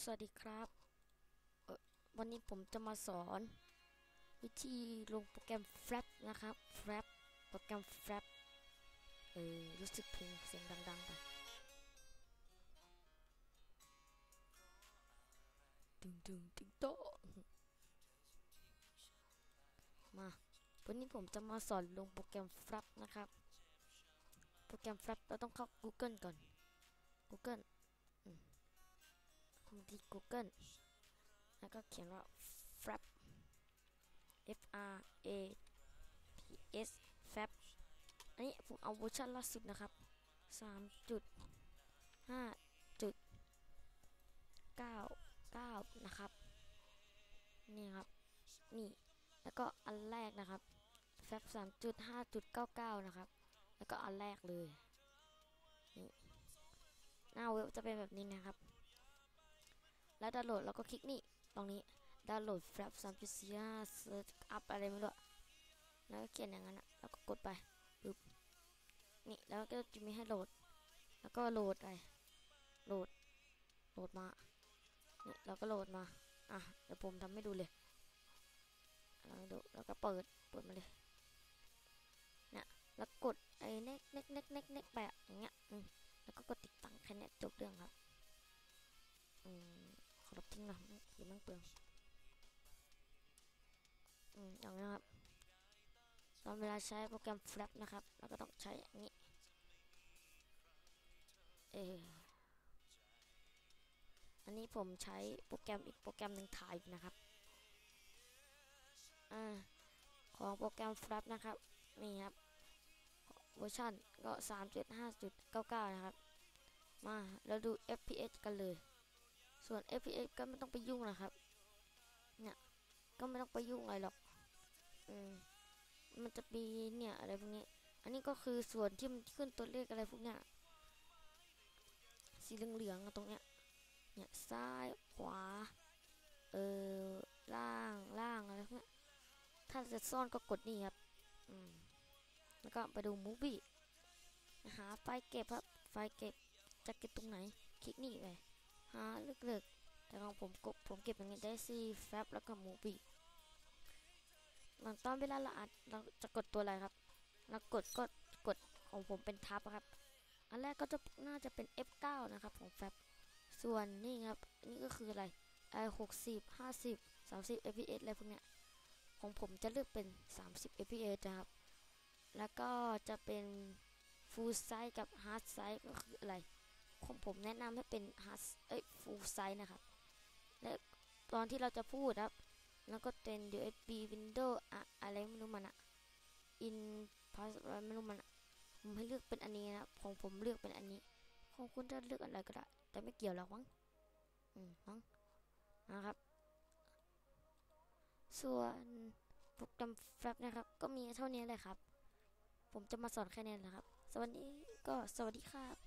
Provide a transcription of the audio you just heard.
สวัสดีครับ วันนี้ผมจะมาสอน วิธีลงโปรแกรม Flap นะครับ Flap โปรแกรม Flap เออ รู้สึกเพลงเสียงดังๆไปดึงดึงติ๊งโตมา วันนี้ผมจะมาสอนลงโปรแกรม Flap นะครับ โปรแกรม Flap เราต้องเข้า Google ก่อน Google คำที่ Google แล้วก็เขียนว่า Frap F R A P S Frap อันนี้ผมเอาเวอร์ชันล่าสุดนะครับ 3.5.99 นะครับ นี่ครับ นี่ แล้วก็อันแรกนะครับ Frap 3.5.99 นะครับ แล้วก็อันแรกเลย นี่ หน้าเว็บจะเป็นแบบนี้นะครับ แล้วดาวน์โหลดเราก็คลิกนี่ตรงนี้ดาวน์โหลด Flap 3.45 Search Up อะไรไม่รู้แล้วก็เขียนอย่างนั้นอะแล้วก็กดไปปึ๊บนี่แล้วก็จะมีให้โหลด แล้วก็โหลดไปโหลดโหลดมานี่เราก็โหลดมาอะเดี๋ยวผมทำให้ดูเลยเราดูแล้วก็เปิดเปิดมาเลยนี่แล้วกดไอ้เน็กเน็กเน็กเน็กเน็กไปอะอย่างเงี้ยอืมแล้วก็กดติดตั้งแค่เนี้จบเรื่องครับอืม ขอบทิ้งน่อยเดี๋ยวมันเปลืองอืมอย่างนี้ครับตอนเวลาใช้โปรแกรม Flap นะครับ เราก็ต้องใช้อย่างนี้ เอออันนี้ผมใช้โปรแกรมอีกโปรแกรมหนึ่งถ่ายนะครับ อ่า ของโปรแกรม Flap นะครับ นี่ครับ เวอร์ชันก็ 3.5.99 นะครับ มาแล้วดู FPS กันเลย ส่วน FPS ก็ไม่ต้องไปยุ่งนะครับ เนี่ย ก็ไม่ต้องไปยุ่งอะไรหรอก อืม มันจะมีเนี่ยอะไรพวกนี้ อันนี้ก็คือส่วนที่มันขึ้นตัวเลขอะไรพวกเนี้ย สีเหลืองๆตรงเนี้ย เนี่ยซ้ายขวา เออล่างล่างอะไรพวกเนี้ย ถ้าจะซ่อนก็กดนี่ครับ อืม แล้วก็ไปดูมูฟี่หาไฟเก็บครับ ไฟเก็บจะเก็บตรงไหน คลิกนี่ไป หาลึกๆ แต่ของผมกบผมเก็บอย่างนี้ได้ซีแฟบแล้วก็มูบีหลังตอนเวลาเราอัดเราจะกดตัวอะไรครับเรากดก็กดของผมเป็นทับครับ อันแรกก็จะน่าจะเป็น F9 นะครับของแฟบส่วนนี่ครับ นี่ก็คืออะไรไอหกสิบห้าสิบสามสิบ fps อะไรพวกเนี้ยของผมจะเลือกเป็น 30 fps นะครับ แล้วก็จะเป็น full size กับ hard size ก็คืออะไร ของผมแนะนำให้เป็น hard เอ้ย full size นะครับ และตอนที่เราจะพูดครับ แล้วก็เป็น USB Windows อะอะไรไม่รู้มันอะ in pass อะไรไม่รู้มันอะผมให้เลือกเป็นอันนี้นะครับของผมเลือกเป็นอันนี้ ของคุณจะเลือกอะไรก็ได้ แต่ไม่เกี่ยวหรอกมั้งอืมมั้งนะครับ ส่วนโปรแกรม Flap นะครับ ก็มีเท่านี้เลยครับ ผมจะมาสอนแค่นี้แหละครับ สวัสดีก็สวัสดีครับ